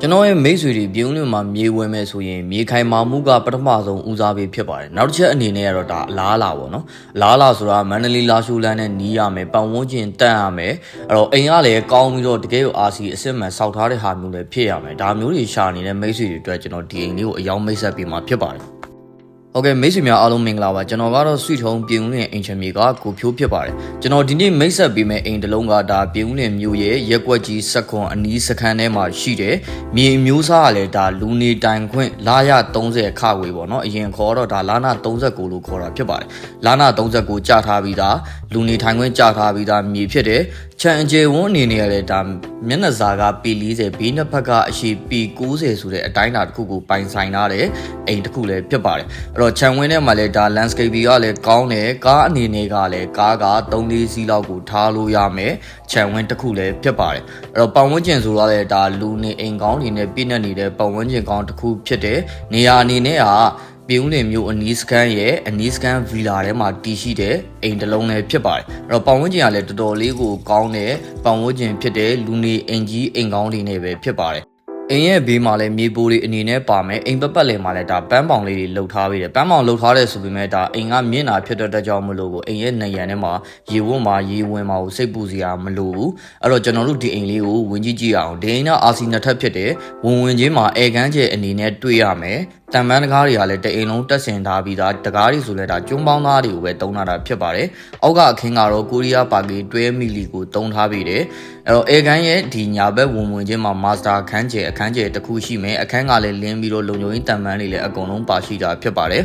ကျွန်တော်ရဲ့မိတ်ဆွေတွေပြုံးလွင်မှာမြေဝင်မယ်ဆိုရင်မြေခိုင်မာမှုကပထမဆုံးဦးစားပေးဖြစ်ပါတယ်နောက်တစ်ချက်အနေနဲ့ကတော့ဒါအလားအလာပေါ့နော်အလားအလာဆိုတာမန္တလေးလာရှိုးလန်းနဲ့နီးရမယ်ပတ်ဝန်းကျင်တန့်ရမယ်အဲ့တော့အိမ်ကလည်းကောင်းပြီးတော့တကယ်ကိုအာစီအစစ်မှန်စောက်ထားတဲ့ဟာမျိုးလည်းဖြစ်ရမယ်ဒါမျိုးတွေရှာနေတဲ့မိတ်ဆွေတွေအတွက်ကျွန်တော်ဒီအိမ်လေးကိုအယောင်မိတ်ဆက်ပေးမှာဖြစ်ပါတယ် ဟုတ်ကဲ့မိတ်ဆွေများအားလုံးမင်္ဂလာပါကျွန်တော်ကတော့ဆွီထုံပြင်ဦးလင်အိမ်ချင်မြေကကိုဖြိုးဖြစ်ပါတယ်ကျွန်တော်ဒီနေ့မိတ်ဆက်ပေးမယ့်အိမ်တစ်လုံးကဒါပြင်ဦးလင်မြို့ရဲ့ရက်ကွက်ကြီးစက်ခွန်အနီးစခန်းထဲမှာရှိတယ်မြေအမျိုးစားကလည်းဒါလူနေတိုင်ခွင့်လာရ30ခဝေပေါ့နော်အရင်ခေါ်တော့ဒါလာနာ39လို့ခေါ်တာဖြစ်ပါတယ်လာနာ39ကြာထားပြီးသားလူနေထိုင်ခွင့်ကြာထားပြီးသားမြေဖြစ်တယ် ချန်အကျေဝန်းအနေနဲ့လည်းဒါမျက်နှာစာက P40 ဘေးနှစ်ဖက်ကအရှိ P90 ဆိုတဲ့အတိုင်းအတာတစ်ခုကိုပိုင်ဆိုင်ထားတဲ့အိမ်တစ်ခုလည်းဖြစ်ပါတယ်အဲ့တော့ခြံဝင်းထဲမှာလည်းဒါ landscape ကလည်းကောင်းတယ်ကားအနေနဲ့ကလည်းကားက3-4စီးလောက်ကိုထားလို့ရမယ်ခြံဝင်းတစ်ခုလည်းဖြစ်ပါတယ်အဲ့တော့ပတ်ဝန်းကျင်ဆိုတော့လည်းဒါလူနေအိမ်ကောင်းနေနဲ့ပြည့်နေနေတဲ့ပတ်ဝန်းကျင်ကောင်းတစ်ခုဖြစ်တယ်နေရာအနေနဲ့က ပြုံးလင်မျိုးအနီးစကန်ရဲ့အနီးစကန်ဗီလာထဲမှာတည်ရှိတဲ့အိမ်တစ်လုံးလည်းဖြစ်ပါတယ်အဲ့တော့ပတ်ဝန်းကျင်ကလည်းတော်တော်လေးကိုကောင်းတဲ့ပတ်ဝန်းကျင်ဖြစ်တဲ့လူနေအိမ်ကြီးအိမ်ကောင်းတွေနဲ့ပဲဖြစ်ပါတယ်အိမ်ရဲ့ဘေးမှာလည်းမြေပိုးတွေအနေနဲ့ပါမယ်အိမ်ပတ်ပတ်လည်မှာလည်းဒါပန်းပေါင်လေးတွေလှုပ်ထားပေးတယ်ပန်းပေါင်လှုပ်ထားတဲ့ဆိုပေမဲ့ဒါအိမ်ကမြင့်တာဖြစ်တဲ့အတွက်ကြောင့်မလို့ကိုအိမ်ရဲ့နေရန်ထဲမှာရေဝတ်မှာရေဝင်မှာကိုစိတ်ပူစရာမလိုဘူးအဲ့တော့ကျွန်တော်တို့ဒီအိမ်လေးကိုဝင်ကြည့်ကြည့်အောင်ဒီအိမ်ကအာစီနှစ်ထပ်ဖြစ်တယ်ဝင်ဝင်ချင်းမှာအဲကန်းကျဲအနေနဲ့တွေ့ရမယ် တံပန်းတကားတွေကလည်းတအိမ်လုံးတက်ဆင်ထားပြီးသားတကားတွေဆိုလဲဒါကျွန်းပေါင်းသားတွေကိုပဲတုံးထားတာဖြစ်ပါတယ်အောက်ကအခင်းကတော့ကိုရီးယားပါကီတွဲမီလီကိုတုံးထားပြီးတယ်အဲ့တော့အဲကန်းရဲ့ဒီညာဘက်ဝင်ဝင်ချင်းမှာမာစတာအခန်းကျဲအခန်းကျဲတစ်ခုရှိမယ်အခန်းကလည်းလင်းပြီးတော့လုံခြုံရေးတံပန်းတွေလည်းအကုန်လုံးပါရှိတာဖြစ်ပါတယ်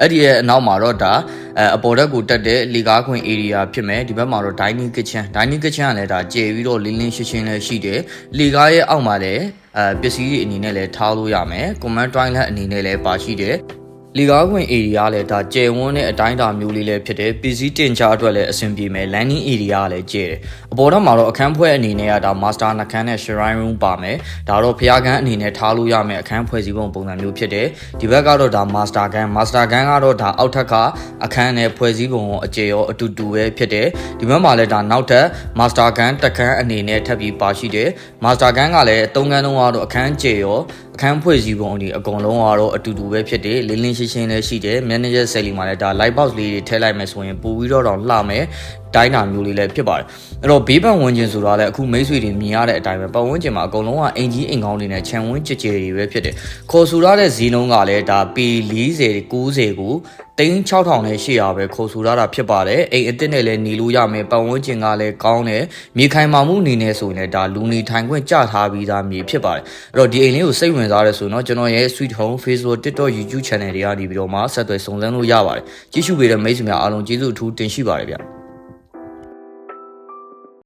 အဲ့ဒီရဲ့အနောက်မှာတော့ဒါအဲအပေါ်ဓာတ်ကိုတက်တဲ့လေကားခွင် area ဖြစ်မယ်ဒီဘက်မှာတော့ dining kitchen dining kitchen ကလည်းဒါကျယ်ပြီးတော့လင်းလင်းရှင်းရှင်းလည်းရှိတယ်လေကားရဲ့အောက်မှာလည်းအဲပစ္စည်းတွေအနေနဲ့လည်းထားလို့ရမယ် command toilet အနေနဲ့လည်းပါရှိတယ် လီကားခွင် area လည်းဒါကျယ်ဝန်းတဲ့အတိုင်းအတာမျိုးလေးလည်းဖြစ်တယ်ပစ္စည်းတင်ချအတွက်လည်းအဆင်ပြေမယ် landing area ကလည်းကျယ်တယ်အပေါ်တော့မှာတော့အခန်းဖွဲ့အနေနဲ့ကဒါ master နှခမ်းနဲ့ shrine room ပါမယ်ဒါတော့ဖျားခန်းအနေနဲ့ထားလို့ရမယ်အခန်းဖွဲ့စည်းပုံပုံစံမျိုးဖြစ်တယ်ဒီဘက်ကတော့ဒါ master ခန်း master ခန်းကတော့ဒါအောက်ထပ်ကအခန်းနဲ့ဖွဲ့စည်းပုံအကျယ်ရောအတူတူပဲဖြစ်တယ်ဒီဘက်မှာလည်းဒါနောက်ထပ် master ခန်းတက်ခန်းအနေနဲ့ထပ်ပြီးပါရှိတယ် master ခန်းကလည်းသုံးခန်းလုံးကတော့အခန်းကျယ်ရောအခန်းဖွဲ့စည်းပုံအဒီအကုန်လုံးကတော့အတူတူပဲဖြစ်တယ်လင်းလင်းရှင်းရှင်းလည်းရှိတယ် manager selling မှာလည်းဒါ light box လေးတွေထည့်လိုက်မယ်ဆိုရင်ပိုပြီးတော့တော့လှမယ် တိုင်းတာမျိုးလေးလည်းဖြစ်ပါတယ်အဲ့တော့ဘေးပတ်ဝန်းကျင်ဆိုတာလည်းအခုမိတ်ဆွေတွေမြင်ရတဲ့အတိုင်းပဲပတ်ဝန်းကျင်မှာအကုန်လုံးကအင်ကြီးအင်ကောင်းတွေနဲ့ခြံဝန်းကြည်ကြည်တွေပဲဖြစ်တယ်ခေါ်ဆိုရတဲ့ဈေးနှုန်းကလည်းဒါ P40 90ကိုတိန်း6000နဲ့800ပဲခေါ်ဆိုရတာဖြစ်ပါတယ်အိမ်အစ်စ်နဲ့လည်းနေလို့ရမယ်ပတ်ဝန်းကျင်ကလည်းကောင်းတယ်မြေခိုင်မာမှုအနေနဲ့ဆိုရင်လည်းဒါလူနေထိုင်ခွင့်ကြထားပြီးသားမြေဖြစ်ပါတယ်အဲ့တော့ဒီအိမ်လေးကိုစိတ်ဝင်စားရဲဆိုတော့ကျွန်တော်ရဲ့ Sweet Home Facebook TikTok YouTube Channel တွေကနေပြီးတော့မှဆက်သွယ်စုံစမ်းလို့ရပါတယ်ကြည့်ရှုပေးတဲ့မိတ်ဆွေများအားလုံးကျေးဇူးအထူးတင်ရှိပါတယ်ဗျ